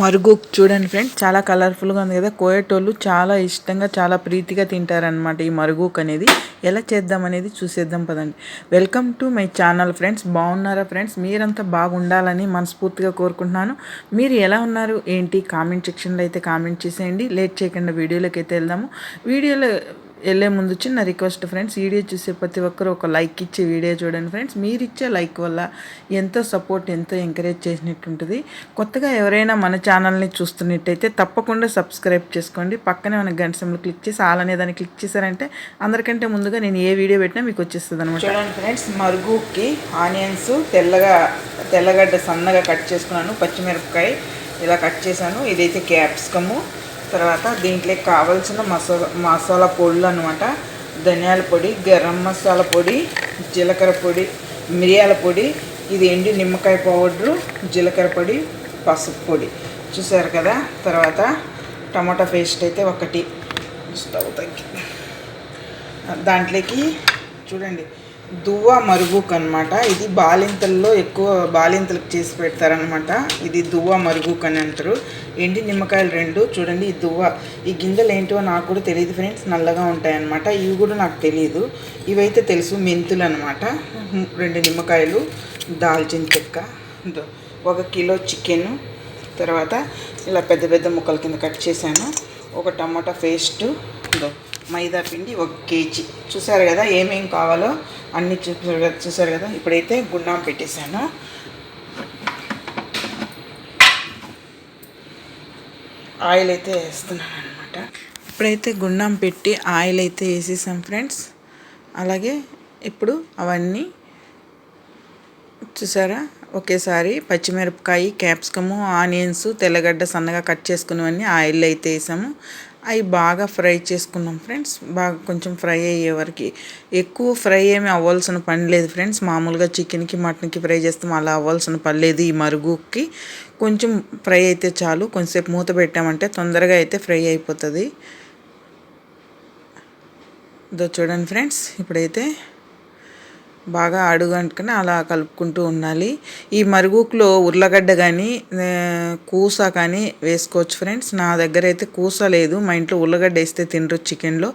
మరుగు చూడండి ఫ్రెండ్స్ చాలా కలర్ఫుల్గా ఉంది కదా. కోయటోళ్ళు చాలా ఇష్టంగా చాలా ప్రీతిగా తింటారనమాట ఈ మరుగుక్ అనేది. ఎలా చేద్దాం అనేది చూసేద్దాం పదండి. Welcome to my channel friends బాగున్నారా ఫ్రెండ్స్ మీరంతా బాగుండాలని మనస్ఫూర్తిగా కోరుకుంటున్నాను. మీరు ఎలా ఉన్నారు? ఏంటి? కామెంట్ సెక్షన్లో అయితే కామెంట్ చేసేయండి. లేట్ చేయకుండా వీడియోలోకి అయితే వెళ్దాము. వీడియోలో వెళ్ళే ముందు చిన్న రిక్వెస్ట్ ఫ్రెండ్స్ వీడియో చూసే ప్రతి ఒక్కరు ఒక లైక్ ఇచ్చే వీడియో చూడండి ఫ్రెండ్స్. మీరు ఇచ్చే లైక్ వల్ల ఎంతో సపోర్ట్ ఎంతో ఎంకరేజ్ చేసినట్టుంటుంది కొత్తగా ఎవరైనా మన ఛానల్ని చూస్తున్నట్టయితే తప్పకుండా సబ్స్క్రైబ్ చేసుకోండి. పక్కనే మన గంట క్లిక్ చేసి ఆల్ అనే దాన్ని క్లిక్ చేశారంటే అందరికంటే ముందుగా నేను ఏ వీడియో పెట్టినా మీకు వచ్చేస్తుంది అనమాట చూడండి ఫ్రెండ్స్ మరుగుకి ఆనియన్స్ తెల్లగా తెల్లగడ్డ సన్నగా కట్ చేసుకున్నాను. పచ్చిమిరపకాయ ఇలా కట్ చేశాను. ఇదైతే క్యాప్సికము. తర్వాత దీంట్లోకి కావాల్సిన మసాలా మసాలా పొడులు అనమాట ధనియాల పొడి గరం మసాలా పొడి జీలకర్ర పొడి మిరియాల పొడి ఇది ఎండి నిమ్మకాయ పౌడరు జీలకర్ర పొడి పసుపు పొడి. చూసారు కదా? తర్వాత టమాటా పేస్ట్ అయితే ఒకటి. స్టవ్ తగ్గి. దాంట్లోకి చూడండి. దువ్వ మరుగుక్ అనమాట ఇది బాలింతల్లో ఎక్కువ బాలింతలకు చేసి పెడతారనమాట ఇది దువ్వ మరుగుక్ అని అంటారు. ఎండి నిమ్మకాయలు రెండు. చూడండి ఈ దువ్వ. ఈ గింజలు ఏంటో నాకు కూడా తెలియదు ఫ్రెండ్స్. నల్లగా ఉంటాయన్నమాట. ఇవి కూడా నాకు తెలియదు ఇవైతే తెలుసు మెంతులు అనమాట రెండు నిమ్మకాయలు దాల్చిన చెక్క ఒక కిలో చికెన్. తర్వాత ఇలా పెద్ద పెద్ద ముక్కల కింద కట్ చేశాను. ఒక టమాటా పేస్ట్ మైదా పిండి ఒక కేజీ. చూసారు కదా ఏమేం కావాలో అన్నీ చూసారు చూసారు కదా ఇప్పుడైతే గుండాం పెట్టేశాను. ఆయిల్ అయితే వేస్తున్నాను అనమాట ఇప్పుడైతే గుండం పెట్టి ఆయిల్ అయితే వేసేసాం ఫ్రెండ్స్. అలాగే ఇప్పుడు అవన్నీ చూసారా? ఒకేసారి పచ్చిమిరపకాయ క్యాప్సికము ఆనియన్స్ తెల్లగడ్డ సన్నగా కట్ చేసుకున్నవన్నీ ఆయిల్ అయితే వేసాము. అవి బాగా ఫ్రై చేసుకున్నాం ఫ్రెండ్స్. బాగా కొంచెం ఫ్రై అయ్యే వరకు. ఎక్కువ ఫ్రై ఏమి అవ్వాల్సిన పని లేదు ఫ్రెండ్స్. మామూలుగా చికెన్కి మటన్కి ఫ్రై చేస్తాం. అలా అవ్వాల్సిన పని లేదు ఈ మరుగుకి. కొంచెం ఫ్రై అయితే చాలు. కొంచెంసేపు మూత పెట్టామంటే తొందరగా అయితే ఫ్రై అయిపోతుంది. ఇదో చూడండి ఫ్రెండ్స్. ఇప్పుడైతే బాగా అడుగంటుకుని అలా కలుపుకుంటూ ఉండాలి. ఈ మరుగుకులో ఉర్లగడ్డ కానీ కూస కానీ వేసుకోవచ్చు ఫ్రెండ్స్. నా దగ్గర అయితే కూస లేదు. మా ఇంట్లో ఉర్లగడ్డ వేస్తే తినరు చికెన్లో.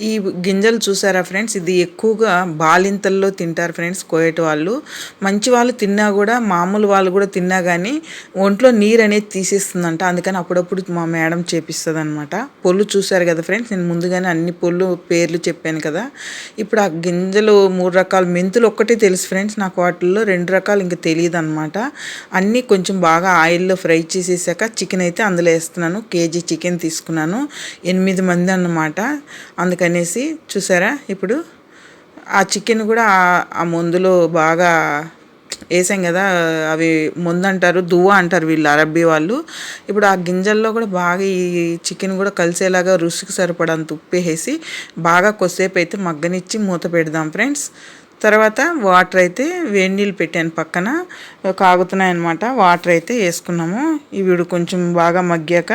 ఈ గింజలు చూసారా ఫ్రెండ్స్? ఇది ఎక్కువగా బాలింతల్లో తింటారు ఫ్రెండ్స్ కోయట వాళ్ళు. మంచి వాళ్ళు తిన్నా కూడా మామూలు వాళ్ళు కూడా తిన్నా కానీ ఒంట్లో నీరు అనేది తీసేస్తుందంట. అందుకని అప్పుడప్పుడు మా మేడం చేపిస్తుంది అనమాట పొల్లు చూసారు కదా ఫ్రెండ్స్? నేను ముందుగానే అన్ని పొల్లు పేర్లు చెప్పాను కదా. ఇప్పుడు ఆ గింజలు మూడు రకాల మెంతులు ఒక్కటే తెలుసు ఫ్రెండ్స్ నాకు వాటిల్లో రెండు రకాలు ఇంకా తెలియదు అనమాట అన్నీ కొంచెం బాగా ఆయిల్లో ఫ్రై చేసేసాక చికెన్ అయితే అందులో వేస్తున్నాను. కేజీ చికెన్ తీసుకున్నాను. ఎనిమిది మంది అన్నమాట. అందుకని అందుకనేసి చూసారా? ఇప్పుడు ఆ చికెన్ కూడా ఆ మందులో బాగా వేసాం కదా అవి ముందు అంటారు దువ్వ అంటారు వీళ్ళు అరబ్బీ వాళ్ళు. ఇప్పుడు ఆ గింజల్లో కూడా బాగా ఈ చికెన్ కూడా కలిసేలాగా రుచికి సరిపడంత ఉప్పు వేసి బాగా కొద్దిసేపు అయితే మగ్గనిచ్చి మూత పెడదాం ఫ్రెండ్స్. తర్వాత వాటర్ అయితే వేడి నీళ్ళు పెట్టాను పక్కన కాగుతున్నాయి అనమాట వాటర్ అయితే వేసుకున్నాము. ఇవి కొంచెం బాగా మగ్గాక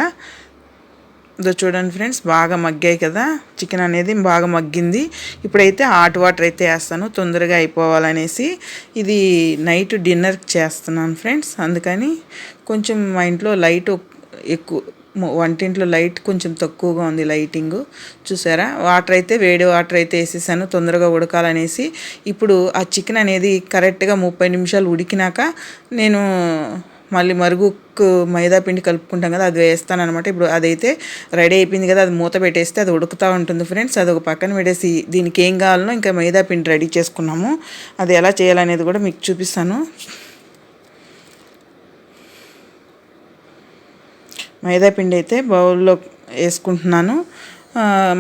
ఇదో చూడండి ఫ్రెండ్స్ బాగా మగ్గాయి కదా. చికెన్ అనేది బాగా మగ్గింది. ఇప్పుడైతే హాట్ వాటర్ అయితే వేస్తాను తొందరగా అయిపోవాలనేసి. ఇది నైట్ డిన్నర్కి చేస్తున్నాను ఫ్రెండ్స్ అందుకని కొంచెం మా ఇంట్లో లైట్ ఎక్కువ వంటింట్లో లైట్ కొంచెం తక్కువగా ఉంది లైటింగ్. చూసారా? వాటర్ అయితే వేడి వాటర్ అయితే వేసేసాను తొందరగా ఉడకాలనేసి. ఇప్పుడు ఆ చికెన్ అనేది కరెక్ట్గా ముప్పై నిమిషాలు ఉడికినాక నేను మళ్ళీ మరుగుకు మైదా పిండి కలుపుకుంటాం కదా అది వేస్తాను అనమాట ఇప్పుడు అదైతే రెడీ అయిపోయింది కదా అది మూత పెట్టేస్తే అది ఉడుకుతూ ఉంటుంది ఫ్రెండ్స్. అది ఒక పక్కన పెట్టేసి దీనికి ఏం కావాలనో ఇంకా మైదాపిండి రెడీ చేసుకున్నాము. అది ఎలా చేయాలనేది కూడా మీకు చూపిస్తాను. మైదా పిండి అయితే బౌల్లో వేసుకుంటున్నాను.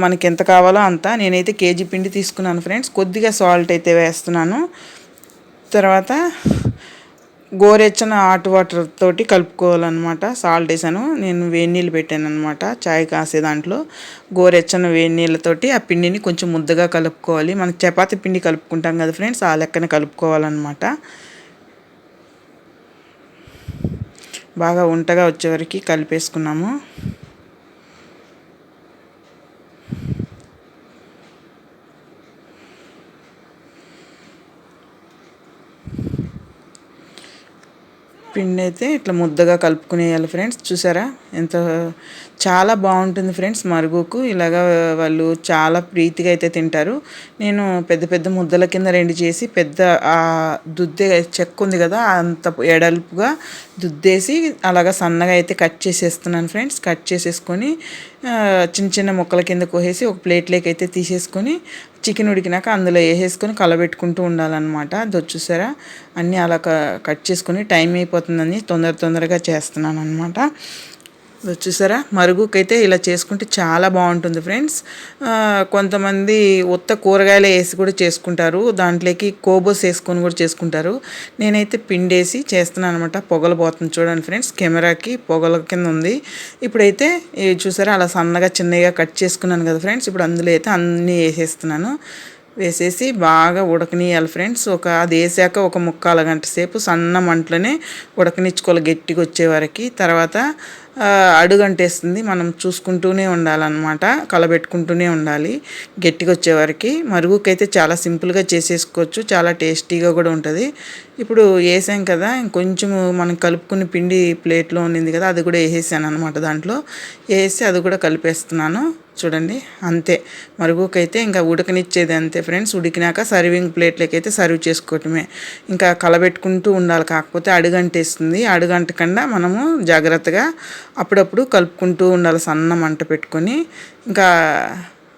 మనకి ఎంత కావాలో అంత. నేనైతే కేజీ పిండి తీసుకున్నాను ఫ్రెండ్స్. కొద్దిగా సాల్ట్ అయితే వేస్తున్నాను. తర్వాత గోరెచ్చని హాట్ వాటర్ తోటి కలుపుకోవాలన్నమాట. సాల్ట్ వేసాను. నేను వేడి నీళ్ళు పెట్టాను అనమాట చాయ్ కాసే దాంట్లో గోరెచ్చని వేడి నీళ్ళతోటి ఆ పిండిని కొంచెం ముద్దగా కలుపుకోవాలి. మనకి చపాతి పిండి కలుపుకుంటాం కదా ఫ్రెండ్స్ ఆ లెక్కన కలుపుకోవాలన్నమాట. బాగా ఉంటగా వచ్చేవరకు కలిపేసుకున్నాము. పిండి అయితే ఇట్లా ముద్దగా కలుపుకునేయాలి ఫ్రెండ్స్. చూసారా? ఎంత చాలా బాగుంటుంది ఫ్రెండ్స్ మరుగుకు. ఇలాగా వాళ్ళు చాలా ప్రీతిగా అయితే తింటారు. నేను పెద్ద పెద్ద ముద్దల కింద రెండు చేసి పెద్ద ఆ దుద్దే చెక్క ఉంది కదా అంత ఎడల్పుగా దుద్దేసి అలాగా సన్నగా అయితే కట్ చేసేస్తున్నాను ఫ్రెండ్స్. కట్ చేసేసుకొని చిన్న చిన్న ముక్కల కింద కోసేసి ఒక ప్లేట్లోకి అయితే తీసేసుకొని చికెన్ ఉడికినాక అందులో వేసేసుకొని కలబెట్టుకుంటూ ఉండాలన్నమాట. అది అన్నీ అలా కట్ చేసుకొని టైం అయిపోతుందని తొందర తొందరగా చేస్తున్నాను అనమాట చూసారా? మరుగుకైతే ఇలా చేసుకుంటే చాలా బాగుంటుంది ఫ్రెండ్స్. కొంతమంది ఉత్త కూరగాయలు వేసి కూడా చేసుకుంటారు. దాంట్లోకి కోబోస్ వేసుకొని కూడా చేసుకుంటారు. నేనైతే పిండేసి చేస్తున్నాను అనమాట పొగలు పోతుంది చూడండి ఫ్రెండ్స్. కెమెరాకి పొగల కింద ఉంది. ఇప్పుడైతే చూసారా? అలా సన్నగా చిన్నగా కట్ చేసుకున్నాను కదా ఫ్రెండ్స్. ఇప్పుడు అందులో అయితే అన్నీ వేసేస్తున్నాను. వేసేసి బాగా ఉడకనియాలి ఫ్రెండ్స్. ఒక అది వేసాక ఒక ముక్కాల గంట సేపు సన్న మంటలోనే ఉడకనిచ్చుకోవాలి గట్టిగా వచ్చే వరకు. తర్వాత అడుగంటేస్తుంది. మనం చూసుకుంటూనే ఉండాలన్నమాట. కలబెట్టుకుంటూనే ఉండాలి గట్టిగా వచ్చేవరకు మరుగుకైతే చాలా సింపుల్గా చేసేసుకోవచ్చు. చాలా టేస్టీగా కూడా ఉంటుంది. ఇప్పుడు వేసాం కదా ఇంకొంచెం మనం కలుపుకుని పిండి ప్లేట్లో ఉండింది కదా అది కూడా వేసేసాను అనమాట దాంట్లో. వేసి అది కూడా కలిపేస్తున్నాను. చూడండి అంతే. మరుగుకైతే ఇంకా ఉడకనిచ్చేది అంతే ఫ్రెండ్స్. ఉడికినాక సర్వింగ్ ప్లేట్లకి అయితే సర్వ్ చేసుకోవటమే. ఇంకా కలబెట్టుకుంటూ ఉండాలి కాకపోతే అడుగంటేస్తుంది. అడుగంటకుండా మనము జాగ్రత్తగా అప్పుడప్పుడు కలుపుకుంటూ ఉండాలి సన్న మంట పెట్టుకొని. ఇంకా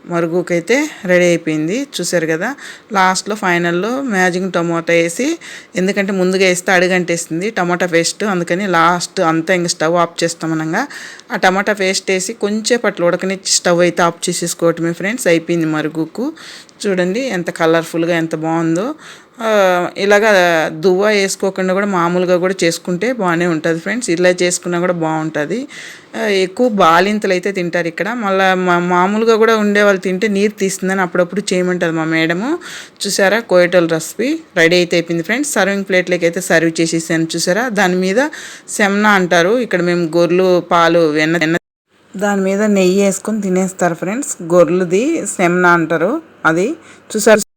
మరుగుకైతే రెడీ అయిపోయింది. చూసారు కదా లాస్ట్లో ఫైనల్లో మ్యాజింగ్ టమాటా వేసి ఎందుకంటే ముందుగా వేస్తే అడుగంటేస్తుంది టమాటా పేస్ట్ అందుకని లాస్ట్ అంతా ఇంక స్టవ్ ఆఫ్ చేస్తామనగా ఆ టమాటా పేస్ట్ వేసి కొంచెంపట్లు ఉడకనిచ్చి స్టవ్ అయితే ఆఫ్ చేసేసుకోవటమే ఫ్రెండ్స్ అయిపోయింది మరుగుకు. చూడండి ఎంత కలర్ఫుల్గా ఎంత బాగుందో. ఇలాగ దువ్వ వేసుకోకుండా కూడా మామూలుగా కూడా చేసుకుంటే బాగానే ఉంటుంది ఫ్రెండ్స్. ఇలా చేసుకున్నా కూడా బాగుంటుంది. ఎక్కువ బాలింతలు అయితే తింటారు ఇక్కడ. మళ్ళీ మామూలుగా కూడా ఉండే వాళ్ళు తింటే నీరు తీస్తుందని అప్పుడప్పుడు చేయమంటుంది మా మేడము. చూసారా? కోయటల్ రెసిపీ రెడీ అయితే అయిపోయింది ఫ్రెండ్స్. సర్వింగ్ ప్లేట్లోకి అయితే సర్వ్ చేసేసాను చూసారా? దాని మీద సెమ్నా అంటారు. ఇక్కడ మేము గొర్రెలు పాలు వెన్న దాని మీద నెయ్యి వేసుకొని తినేస్తారు ఫ్రెండ్స్. గొర్రెలది సెమ్నా అంటారు అది. చూసారు?